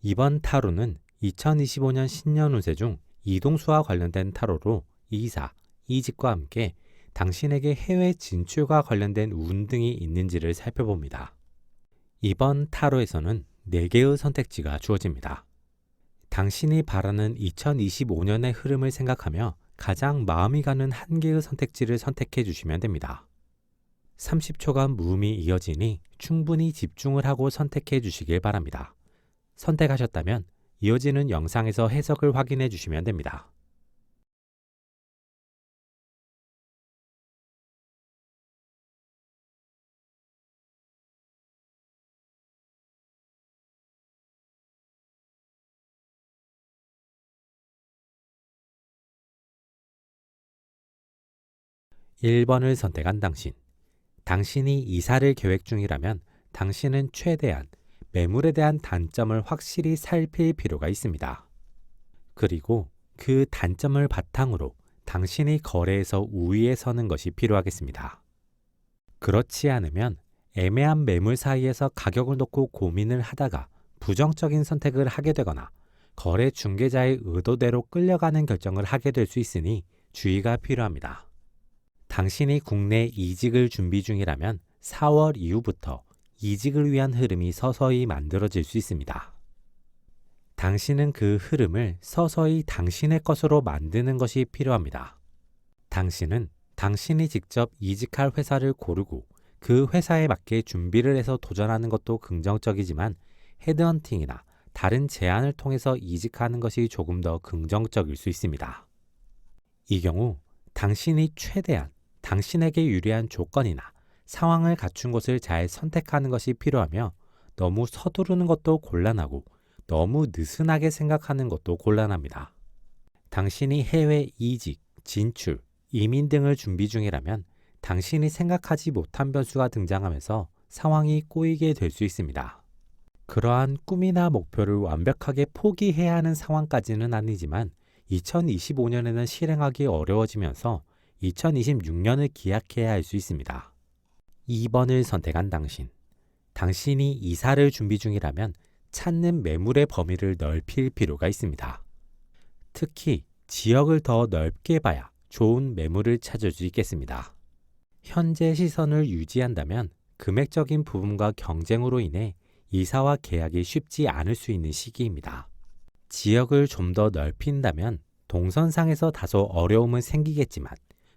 이번 타로는 2025년 신년 운세 중 이동수와 관련된 타로로 이사, 이직과 함께 당신에게 해외 진출과 관련된 운 등이 있는지를 살펴봅니다. 이번 타로에서는 4개의 선택지가 주어집니다. 당신이 바라는 2025년의 흐름을 생각하며 가장 마음이 가는 한 개의 선택지를 선택해 주시면 됩니다. 30초간 무음이 이어지니 충분히 집중을 하고 선택해 주시길 바랍니다. 선택하셨다면 이어지는 영상에서 해석을 확인해 주시면 됩니다. (1번을) 선택한 당신. 당신이 이사를 계획 중이라면 당신은 최대한 매물에 대한 단점을 확실히 살필 필요가 있습니다. 그리고 그 단점을 바탕으로 당신이 거래에서 우위에 서는 것이 필요하겠습니다. 그렇지 않으면 애매한 매물 사이에서 가격을 놓고 고민을 하다가 부정적인 선택을 하게 되거나 거래 중개자의 의도대로 끌려가는 결정을 하게 될 수 있으니 주의가 필요합니다. 당신이 국내 이직을 준비 중이라면 4월 이후부터 이직을 위한 흐름이 서서히 만들어질 수 있습니다. 당신은 그 흐름을 서서히 당신의 것으로 만드는 것이 필요합니다. 당신은 당신이 직접 이직할 회사를 고르고 그 회사에 맞게 준비를 해서 도전하는 것도 긍정적이지만 헤드헌팅이나 다른 제안을 통해서 이직하는 것이 조금 더 긍정적일 수 있습니다. 이 경우 당신이 최대한 당신에게 유리한 조건이나 상황을 갖춘 곳을 잘 선택하는 것이 필요하며 너무 서두르는 것도 곤란하고 너무 느슨하게 생각하는 것도 곤란합니다. 당신이 해외 이직, 진출, 이민 등을 준비 중이라면 당신이 생각하지 못한 변수가 등장하면서 상황이 꼬이게 될 수 있습니다. 그러한 꿈이나 목표를 완벽하게 포기해야 하는 상황까지는 아니지만 2025년에는 실행하기 어려워지면서 2026년을 기약해야 할 수 있습니다. 2번을 선택한 당신. 당신이 이사를 준비 중이라면 찾는 매물의 범위를 넓힐 필요가 있습니다. 특히 지역을 더 넓게 봐야 좋은 매물을 찾을 수 있겠습니다. 현재 시선을 유지한다면 금액적인 부분과 경쟁으로 인해 이사와 계약이 쉽지 않을 수 있는 시기입니다. 지역을 좀 더 넓힌다면 동선상에서 다소 어려움은 생기겠지만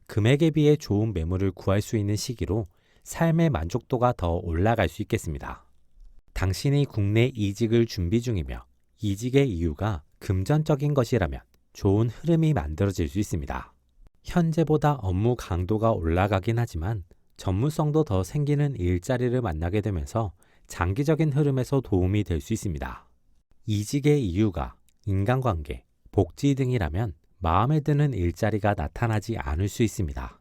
금액에 비해 좋은 매물을 구할 수 있는 시기로 삶의 만족도가 더 올라갈 수 있겠습니다. 당신이 국내 이직을 준비 중이며 이직의 이유가 금전적인 것이라면 좋은 흐름이 만들어질 수 있습니다. 현재보다 업무 강도가 올라가긴 하지만 전문성도 더 생기는 일자리를 만나게 되면서 장기적인 흐름에서 도움이 될 수 있습니다. 이직의 이유가 인간관계, 복지 등이라면 마음에 드는 일자리가 나타나지 않을 수 있습니다.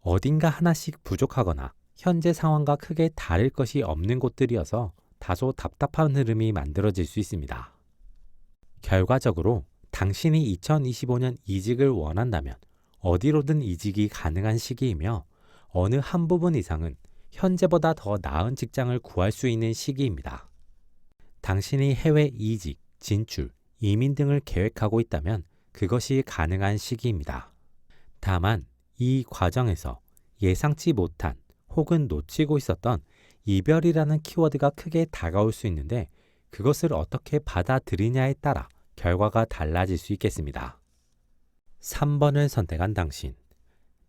어딘가 하나씩 부족하거나 현재 상황과 크게 다를 것이 없는 곳들이어서 다소 답답한 흐름이 만들어질 수 있습니다. 결과적으로 당신이 2025년 이직을 원한다면 어디로든 이직이 가능한 시기이며 어느 한 부분 이상은 현재보다 더 나은 직장을 구할 수 있는 시기입니다. 당신이 해외 이직, 진출, 이민 등을 계획하고 있다면 그것이 가능한 시기입니다. 다만 이 과정에서 예상치 못한 혹은 놓치고 있었던 이별이라는 키워드가 크게 다가올 수 있는데 그것을 어떻게 받아들이냐에 따라 결과가 달라질 수 있겠습니다. 3번을 선택한 당신.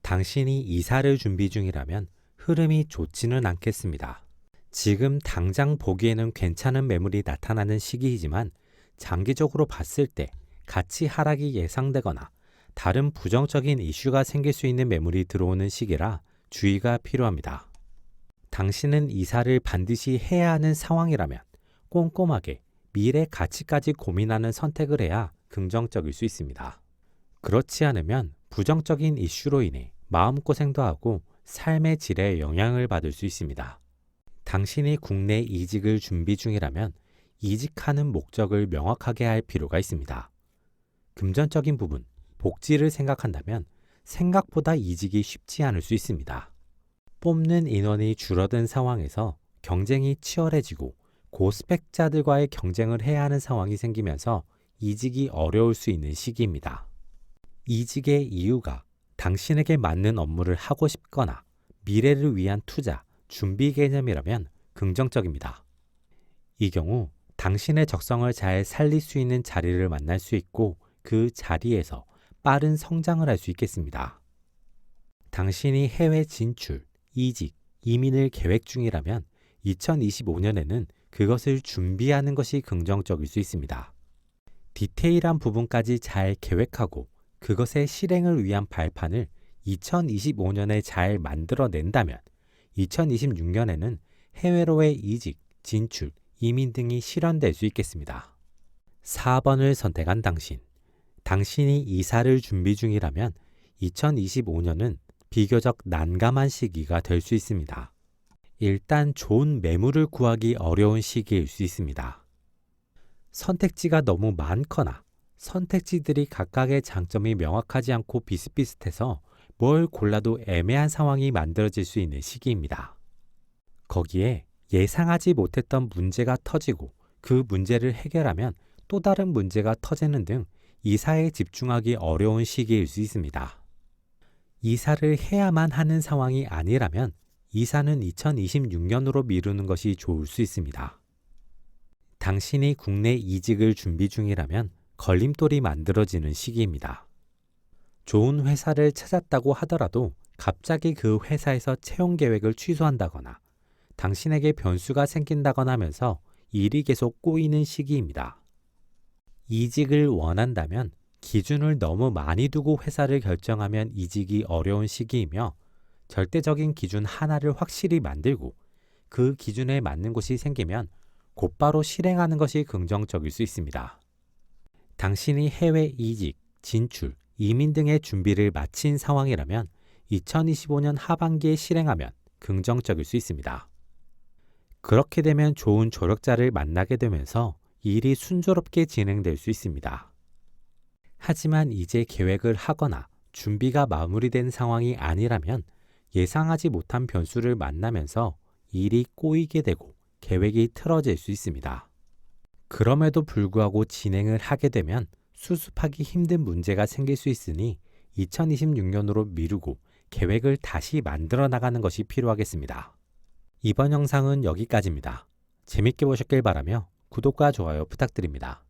당신이 이사를 준비 중이라면 흐름이 좋지는 않겠습니다. 지금 당장 보기에는 괜찮은 매물이 나타나는 시기이지만 장기적으로 봤을 때 가치 하락이 예상되거나 다른 부정적인 이슈가 생길 수 있는 매물이 들어오는 시기라 주의가 필요합니다. 당신은 이사를 반드시 해야 하는 상황이라면 꼼꼼하게 미래 가치까지 고민하는 선택을 해야 긍정적일 수 있습니다. 그렇지 않으면 부정적인 이슈로 인해 마음고생도 하고 삶의 질에 영향을 받을 수 있습니다. 당신이 국내 이직을 준비 중이라면 이직하는 목적을 명확하게 할 필요가 있습니다. 금전적인 부분, 복지를 생각한다면 생각보다 이직이 쉽지 않을 수 있습니다. 뽑는 인원이 줄어든 상황에서 경쟁이 치열해지고 고스펙자들과의 경쟁을 해야 하는 상황이 생기면서 이직이 어려울 수 있는 시기입니다. 이직의 이유가 당신에게 맞는 업무를 하고 싶거나 미래를 위한 투자, 준비 개념이라면 긍정적입니다. 이 경우 당신의 적성을 잘 살릴 수 있는 자리를 만날 수 있고 그 자리에서 빠른 성장을 할 수 있겠습니다. 당신이 해외 진출, 이직, 이민을 계획 중이라면 2025년에는 그것을 준비하는 것이 긍정적일 수 있습니다. 디테일한 부분까지 잘 계획하고 그것의 실행을 위한 발판을 2025년에 잘 만들어낸다면 2026년에는 해외로의 이직, 진출, 이민 등이 실현될 수 있겠습니다. 4번을 선택한 당신. 당신이 이사를 준비 중이라면 2025년은 비교적 난감한 시기가 될 수 있습니다. 일단 좋은 매물을 구하기 어려운 시기일 수 있습니다. 선택지가 너무 많거나 선택지들이 각각의 장점이 명확하지 않고 비슷비슷해서 뭘 골라도 애매한 상황이 만들어질 수 있는 시기입니다. 거기에 예상하지 못했던 문제가 터지고 그 문제를 해결하면 또 다른 문제가 터지는 등 이사에 집중하기 어려운 시기일 수 있습니다. 이사를 해야만 하는 상황이 아니라면 이사는 2026년으로 미루는 것이 좋을 수 있습니다. 당신이 국내 이직을 준비 중이라면 걸림돌이 만들어지는 시기입니다. 좋은 회사를 찾았다고 하더라도 갑자기 그 회사에서 채용 계획을 취소한다거나 당신에게 변수가 생긴다거나 하면서 일이 계속 꼬이는 시기입니다. 이직을 원한다면 기준을 너무 많이 두고 회사를 결정하면 이직이 어려운 시기이며 절대적인 기준 하나를 확실히 만들고 그 기준에 맞는 곳이 생기면 곧바로 실행하는 것이 긍정적일 수 있습니다. 당신이 해외 이직, 진출, 이민 등의 준비를 마친 상황이라면 2025년 하반기에 실행하면 긍정적일 수 있습니다. 그렇게 되면 좋은 조력자를 만나게 되면서 일이 순조롭게 진행될 수 있습니다. 하지만 이제 계획을 하거나 준비가 마무리된 상황이 아니라면 예상하지 못한 변수를 만나면서 일이 꼬이게 되고 계획이 틀어질 수 있습니다. 그럼에도 불구하고 진행을 하게 되면 수습하기 힘든 문제가 생길 수 있으니 2026년으로 미루고 계획을 다시 만들어 나가는 것이 필요하겠습니다. 이번 영상은 여기까지입니다. 재밌게 보셨길 바라며 구독과 좋아요 부탁드립니다.